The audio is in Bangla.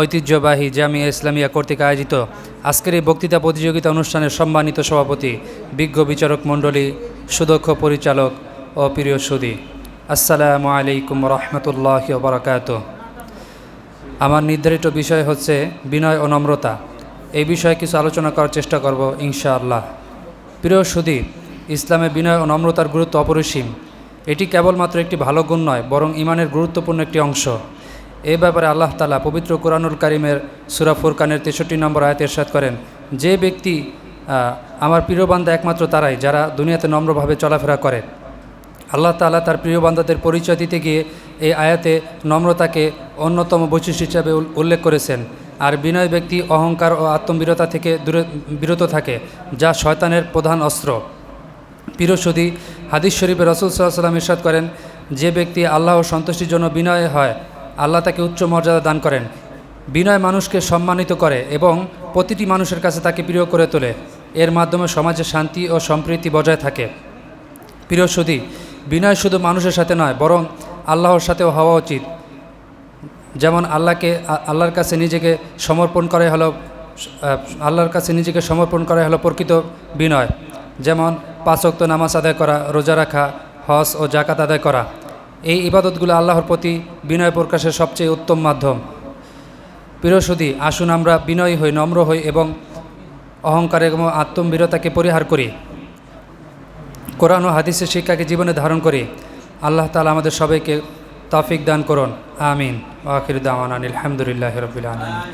ঐতিহ্যবাহী জামিয়া ইসলামিয়া কর্তৃক আয়োজিত আজকের এই বক্তৃতা প্রতিযোগিতা অনুষ্ঠানের সম্মানিত সভাপতি, বিজ্ঞ বিচারক মণ্ডলী, সুদক্ষ পরিচালক ও প্রিয় সুদী। আসসালামু আলাইকুম রহমতুল্লাহ বারাকাত আমার নির্ধারিত বিষয় হচ্ছে বিনয় ও নম্রতা। এই বিষয়ে কিছু আলোচনা করার চেষ্টা করব ইনশাআল্লাহ। প্রিয় সুদী, ইসলামে বিনয় ও নম্রতার গুরুত্ব অপরিসীম। এটি কেবলমাত্র একটি ভালো গুণ নয়, বরং ইমানের গুরুত্বপূর্ণ একটি অংশ। এ ব্যাপারে আল্লাহ তালা পবিত্র কোরআনুল কারিমের সুরা ফুরকানের তেষট্টি নম্বর আয়াত এরশাদ করেন, যে ব্যক্তি আমার প্রিয় বান্দা একমাত্র তারাই, যারা দুনিয়াতে নম্রভাবে চলাফেরা করে। আল্লাহ তাআলা তার প্রিয় বান্দাদের পরিচয় দিতে গিয়ে এই আয়াতে নম্রতাকে অন্যতম বৈশিষ্ট্য হিসাবে উল্লেখ করেছেন। আর বিনয় ব্যক্তি অহংকার ও আত্মবিরতা থেকে দূরে, বিরত থাকে, যা শয়তানের প্রধান অস্ত্র। পিরসদি, হাদিস শরীফে রসুল সাল্লাম ইরশাদ করেন, যে ব্যক্তি আল্লাহ ও সন্তুষ্টির জন্য বিনয় হয়, আল্লাহ তাকে উচ্চ মর্যাদা দান করেন। বিনয় মানুষকে সম্মানিত করে এবং প্রতিটি মানুষের কাছে তাকে প্রিয় করে তোলে। এর মাধ্যমে সমাজে শান্তি ও সম্প্রীতি বজায় থাকে। প্রিয় সুদী বিনয় শুধু মানুষের সাথে নয়, বরং আল্লাহর সাথেও হওয়া উচিত। যেমন আল্লাহকে আল্লাহর কাছে নিজেকে সমর্পণ করাই হলো আল্লাহর কাছে নিজেকে সমর্পণ করাই হলো প্রকৃত বিনয়। যেমন পাঁচক্ত নামাজ আদায় করা, রোজা রাখা, হজ ও জাকাত আদায় করা। এই ইবাদতগুলো আল্লাহর প্রতি বিনয় প্রকাশের সবচেয়ে উত্তম মাধ্যম। প্রিয় সুদী আসুন আমরা বিনয়ী হই, নম্র হই এবং অহংকার এবং আত্মবিরতাকে পরিহার করি। কোরআন ও হাদিসের শিক্ষাকে জীবনে ধারণ করি। আল্লাহ তালা আমাদের সবাইকে তফিক দান করুন। আমিন। ওয়াকির দাওয়ান আলহামদুলিল্লাহ রবিল আলমিন।